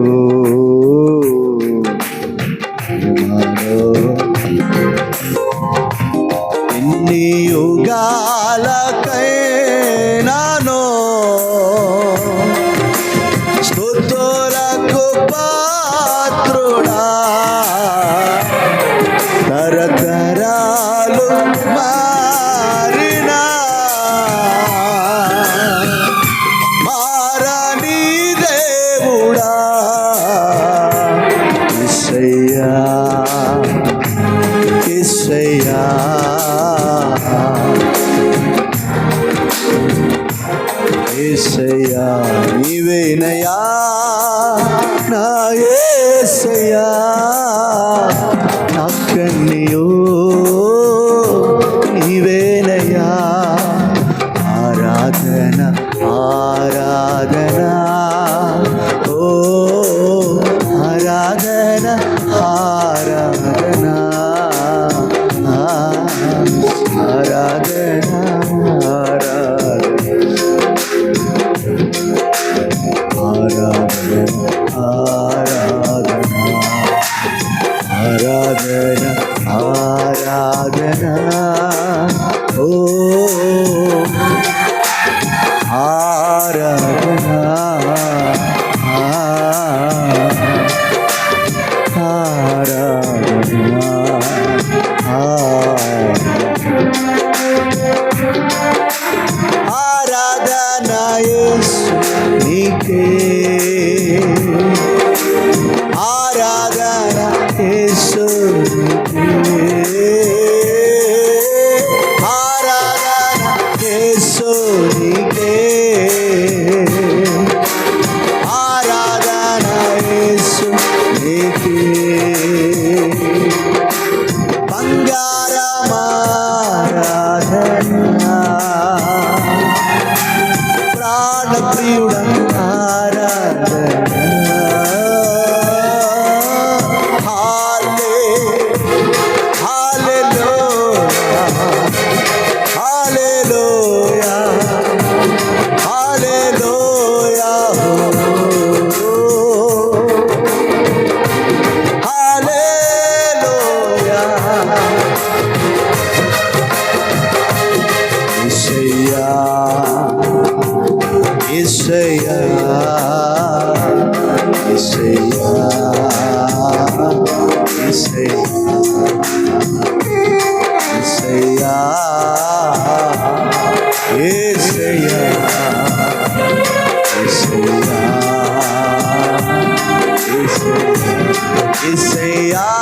Assalamualaikum. It's a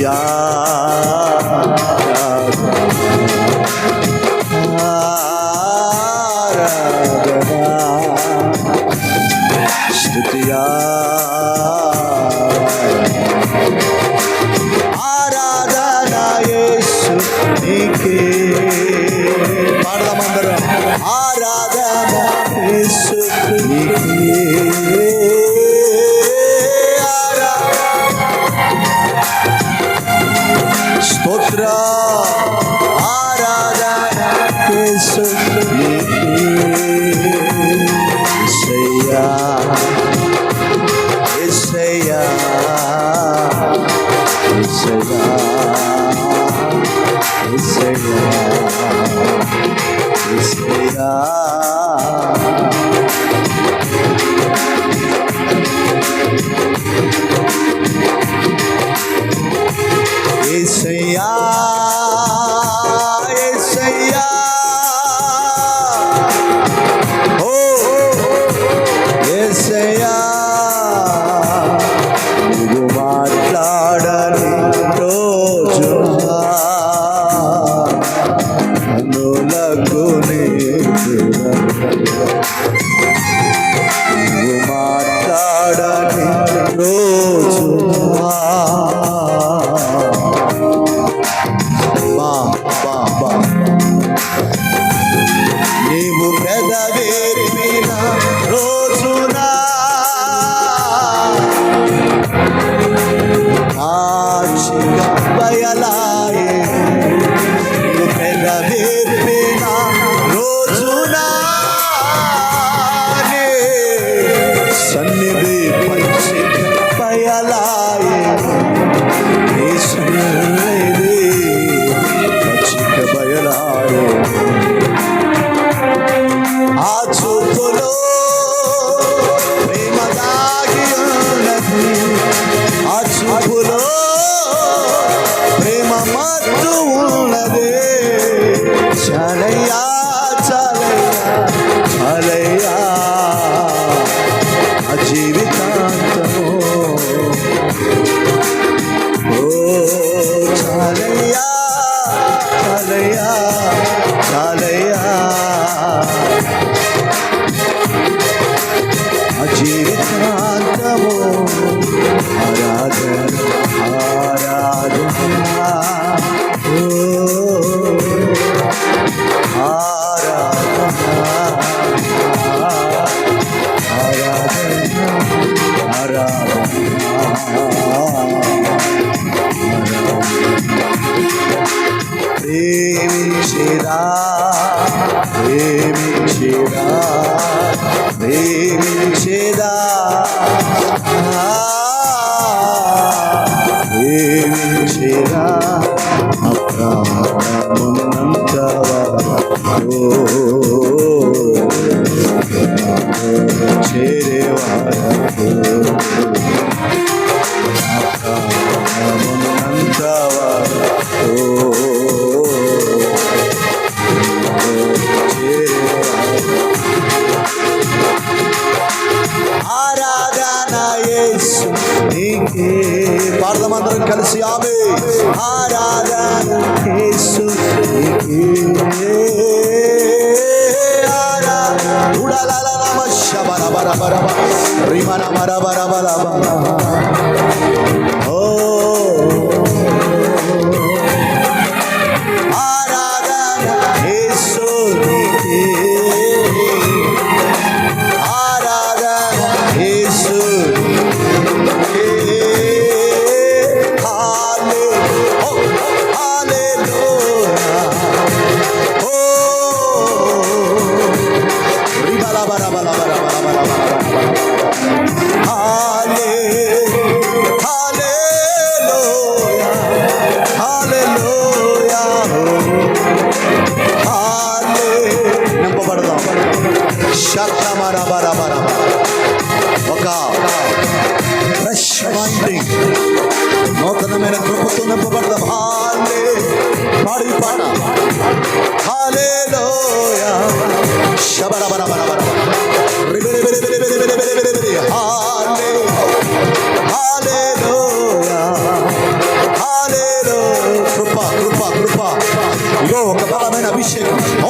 yeah. ছোয়া। Christmas.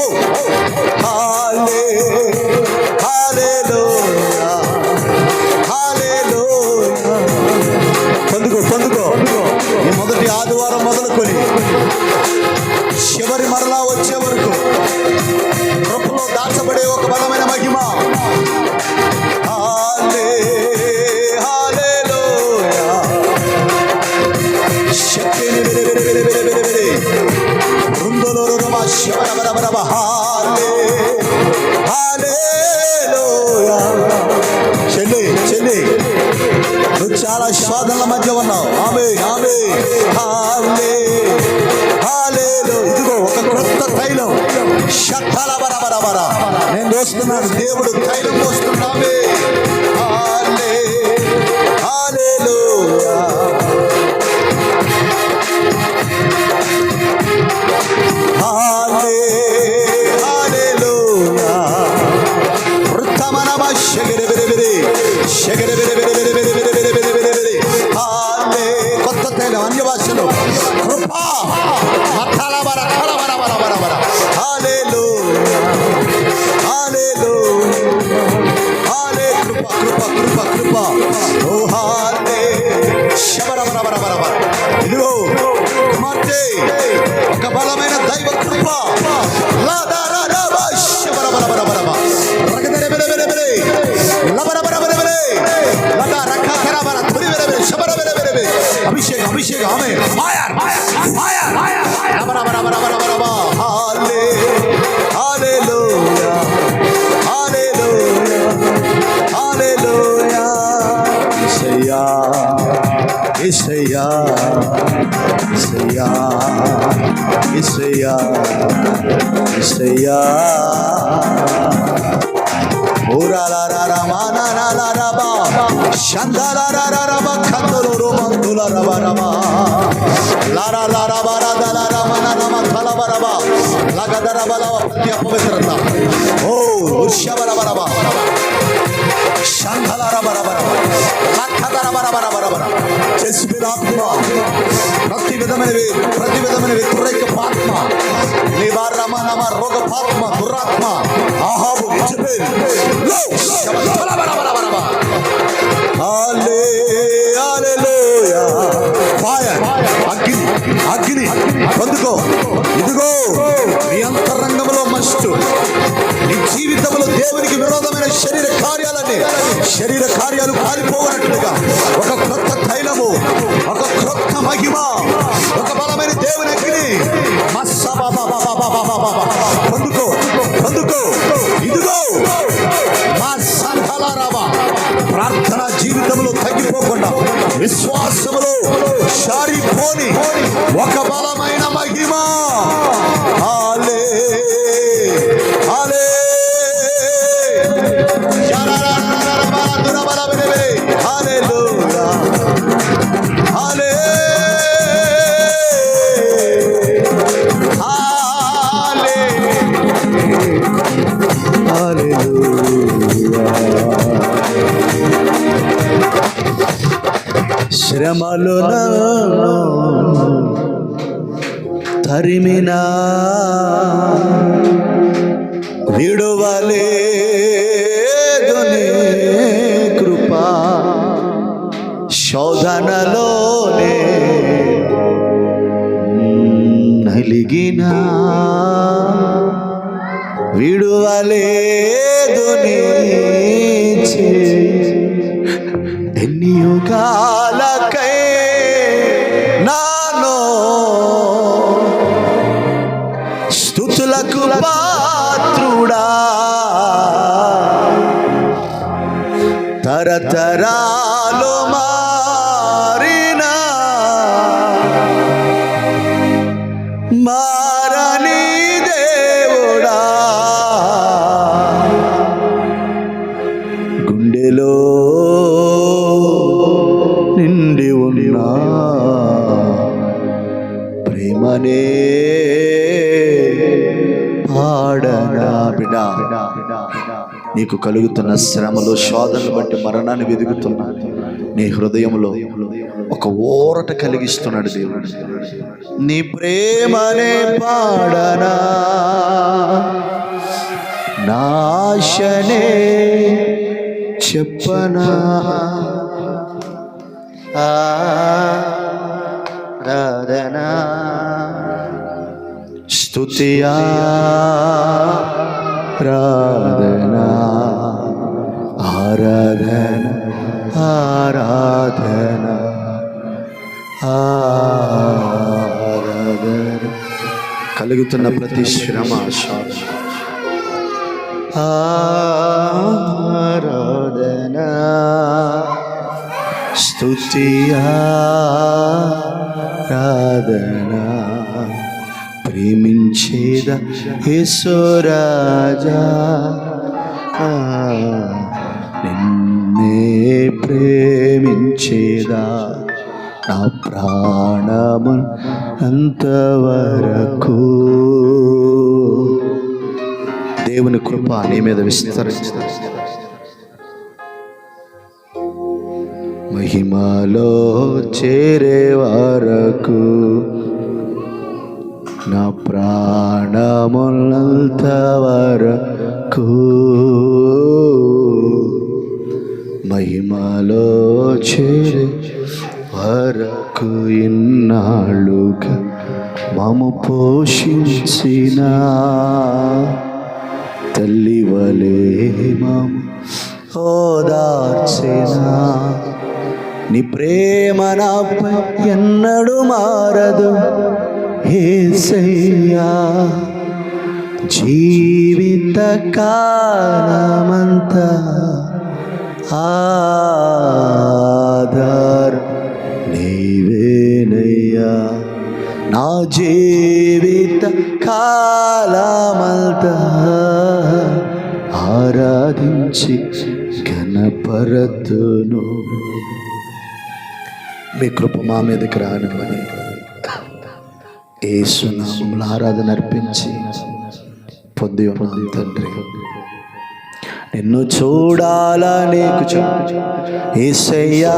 oh. పోస్తున్నాడు దేవుడు తైలం పోస్తున్నామే హాలే హాలేలోయా హాలే இசையா இசையா இசையா இசையா ஓ షందాలారారారాబా. ప్రతి అపవిత్రత ప్రతి విధమైన వే- ప్రతి విధమైన వ్యతిరేక రోగ పాత్మ దురాత్మ ఆహాబు ఇజ్రాయేల్. ఫైర్. అగ్ని అగ్ని పొందుకో ఇదిగో నీ అంతరంగంలో మస్టు నీ జీవితంలో దేవునికి విరోధమైన శరీర కార్యాలన్నీ శరీర కార్యాలు కాలిపోవనట్లుగా ఒక క్రొత్త తైలము ఒక క్రొత్త మహిమ ఒక బలమైన దేవుని అగ్ని మస్సబాబాబాబాబాబాబా. పొందుకో పొందుకో ఇదిగో మా సంఘాలారావా ప్రార్థన జీవితంలో తగ్గిపోకుండా విశ్వాసములో షారిపోని ఒక బలమైన శ్రమలు తరిమినా. విడువలేదు నీ కృపా. శోధనలోనే నలిగిన. విడువలేదు ఎన్ని యుగా మారని దేవుడా. గుండెలో నిండి ఉన్నా ప్రేమనే పాడనా బిడ్డ నీకు కలుగుతున్న శ్రమలు శోధనలు బట్టి మరణాన్ని వెదుగుతున్నా నీ హృదయంలో ఒక ఊరట కలిగిస్తున్నాడు దేవుడు. నీ ప్రేమనే పాడనా? నాశనే చెప్పనా? రాధనా స్తుతియా? రాధనా ఆరాధన ఆరాధన? ఆరాధన? కలుగుతున్న ప్రతి శ్రమ. ఆరాధన. స్తుతి ఆరాధన. ప్రేమించేద యేసురాజా నిన్నే ప్రేమించేదా. నా ప్రాణము అంతవరకు. దేవుని కృప నీ మీద విస్తరించదు మహిమలో చేరే వరకు నా ప్రాణములంత వరకు మహిమలో చేరే వరకు ఇన్నాళ్ళుగా మము పోషించిన తల్లి వలే మము ఓదార్చిన. నీ ప్రేమ నాపై ఎన్నడు మారదు ఏసయ్యా జీవిత కాలమంతా ఆధార నీవేనయ్యా. నా జీవిత కాలమంత ఆరాధించి ఘనపరతును. మీ కృప మా మీదకి రానివ్వని ఏసునామంలో ఆరాధన అర్పించి పొంది ఉన్నాం తండ్రి. నిన్ను చూడాలా నీకు ఏసయ్యా.